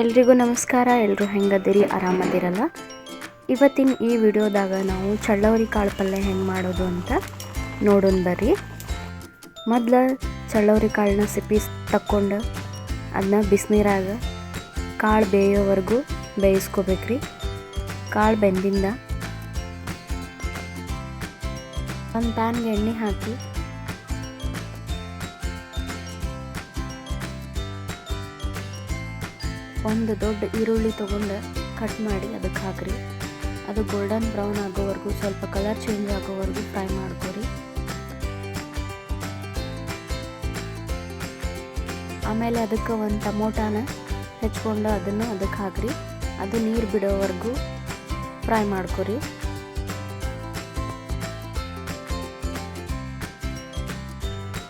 ಎಲ್ರಿಗೂ ನಮಸ್ಕಾರ ಎಲ್ಲರೂ ಹೆಂಗದಿರಿ? ಆರಾಮದಿರಲ್ಲ? ಇವತ್ತಿನ ಈ ವಿಡಿಯೋದಾಗ ನಾವು ಚಳ್ಳವರಿ ಕಾಳು ಪಲ್ಯ ಹೆಂಗೆ ಮಾಡೋದು ಅಂತ ನೋಡೋಣ ಬರ್ರಿ. ಮೊದ್ಲು ಚಳ್ಳವರಿ ಕಾಳನ್ನ ಸಿಪ್ಪಿ ತಕ್ಕೊಂಡು ಅದನ್ನ ಬಿಸಿನೀರಾಗ ಕಾಳು ಬೇಯೋವರೆಗೂ ಬೇಯಿಸ್ಕೋಬೇಕ್ರಿ. ಕಾಳು ಬೆಂದಿಂದ ಒಂದು ಪ್ಯಾನ್ಗೆ ಎಣ್ಣೆ ಹಾಕಿ ಒಂದು ದೊಡ್ಡ ಈರುಳ್ಳಿ ತೊಗೊಂಡು ಕಟ್ ಮಾಡಿ ಅದಕ್ಕೆ ಹಾಕ್ರಿ. ಅದು ಗೋಲ್ಡನ್ ಬ್ರೌನ್ ಆಗೋವರೆಗೂ, ಸ್ವಲ್ಪ ಕಲರ್ ಚೇಂಜ್ ಆಗೋವರೆಗೂ ಫ್ರೈ ಮಾಡ್ಕೊರಿ. ಆಮೇಲೆ ಅದಕ್ಕೆ ಒಂದು ಟಮೋಟಾನ ಹೆಚ್ಕೊಂಡು ಅದನ್ನು ಅದಕ್ಕೆ ಹಾಕ್ರಿ. ಅದು ನೀರು ಬಿಡೋವರೆಗೂ ಫ್ರೈ ಮಾಡ್ಕೊರಿ.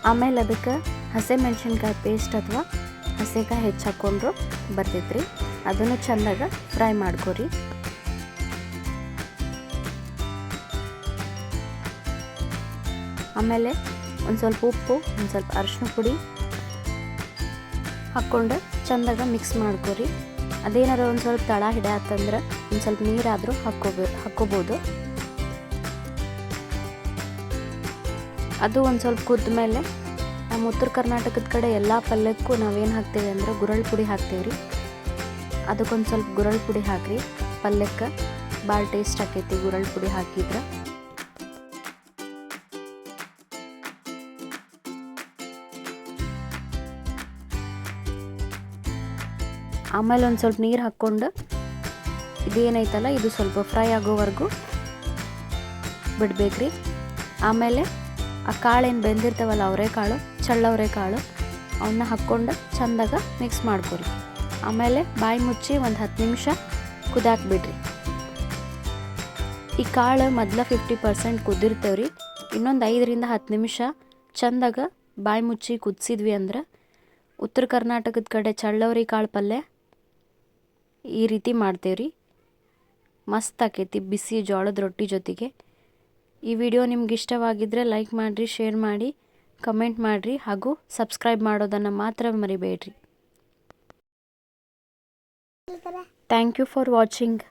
ಆಮೇಲೆ ಅದಕ್ಕೆ ಹಸಿಮೆಣ್ಸಿನ್ಕಾಯಿ ಪೇಸ್ಟ್ ಅಥವಾ ಹಸೆಕಾಯಿ ಹೆಚ್ಚು ಹಾಕೊಂಡ್ರು ಬರ್ತೈತ್ರಿ. ಅದನ್ನು ಚೆಂದಾಗ ಫ್ರೈ ಮಾಡ್ಕೊರಿ. ಆಮೇಲೆ ಒಂದು ಸ್ವಲ್ಪ ಉಪ್ಪು, ಒಂದು ಸ್ವಲ್ಪ ಅರಿಶಿನ ಪುಡಿ ಹಾಕ್ಕೊಂಡು ಚೆಂದಾಗ ಮಿಕ್ಸ್ ಮಾಡ್ಕೊರಿ. ಅದೇನಾರು ಒಂದು ಸ್ವಲ್ಪ ತಳ ಹಿಡಿಯತ್ತಂದ್ರೆ ಒಂದು ಸ್ವಲ್ಪ ನೀರಾದರೂ ಹಾಕ್ಕೋಬೇ ಹಾಕ್ಕೋಬೋದು ಅದು ಒಂದು ಸ್ವಲ್ಪ ಕುದ್ದ ಮೇಲೆ ನಮ್ಮ ಉತ್ತರ ಕರ್ನಾಟಕದ ಕಡೆ ಎಲ್ಲ ಪಲ್ಯಕ್ಕೂ ನಾವೇನು ಹಾಕ್ತೀವಿ ಅಂದ್ರೆ ಗುರಳ್ ಪುಡಿ ಹಾಕ್ತೀವಿ ರೀ ಅದಕ್ಕೊಂದು ಸ್ವಲ್ಪ ಗುರಳ್ ಪುಡಿ ಹಾಕ್ರಿ. ಪಲ್ಯಕ್ಕೆ ಭಾಳ ಟೇಸ್ಟ್ ಆಕೈತಿ ಗುರಳ್ ಪುಡಿ ಹಾಕಿದ್ರೆ. ಆಮೇಲೆ ಒಂದು ಸ್ವಲ್ಪ ನೀರು ಹಾಕ್ಕೊಂಡು ಇದೇನೈತಲ್ಲ, ಇದು ಸ್ವಲ್ಪ ಫ್ರೈ ಆಗೋವರೆಗೂ ಬಿಡಬೇಕ್ರಿ. ಆಮೇಲೆ ಆ ಕಾಳೇನು ಬೆಂದಿರ್ತಾವಲ್ಲ ಅವರೆಕಾಳು ಚಳ್ಳವರೆಕಾಳು ಅವನ್ನ ಹಾಕ್ಕೊಂಡು ಚಂದಾಗ ಮಿಕ್ಸ್ ಮಾಡ್ಕೊರಿ. ಆಮೇಲೆ ಬಾಯಿ ಮುಚ್ಚಿ ಒಂದು ಹತ್ತು ನಿಮಿಷ ಕುದಾಕ್ಬಿಡ್ರಿ ಈ ಕಾಳು ಮೊದಲ ಫಿಫ್ಟಿ ಪರ್ಸೆಂಟ್ ಕುದಿರ್ತೇವ್ರಿ, ಇನ್ನೊಂದು ಐದರಿಂದ ಹತ್ತು ನಿಮಿಷ ಚಂದಾಗ ಬಾಯಿ ಮುಚ್ಚಿ ಕುದಿಸಿದ್ವಿ ಅಂದ್ರೆ ಉತ್ತರ ಕರ್ನಾಟಕದ ಕಡೆ ಚಳ್ಳವರಿ ಕಾಳು ಪಲ್ಯ ಈ ರೀತಿ ಮಾಡ್ತೇವ್ರಿ. ಮಸ್ತ್ ಆಕೈತಿ ಬಿಸಿ ಜೋಳದ ರೊಟ್ಟಿ ಜೊತೆಗೆ. ಈ ವಿಡಿಯೋ ನಿಮ್ಗೆ ಇಷ್ಟವಾಗಿದ್ದರೆ ಲೈಕ್ ಮಾಡಿರಿ, ಶೇರ್ ಮಾಡಿ, ಕಮೆಂಟ್ ಮಾಡಿರಿ ಹಾಗೂ ಸಬ್ಸ್ಕ್ರೈಬ್ ಮಾಡೋದನ್ನು ಮಾತ್ರ ಮರಿಬೇಡ್ರಿ. Thank you for watching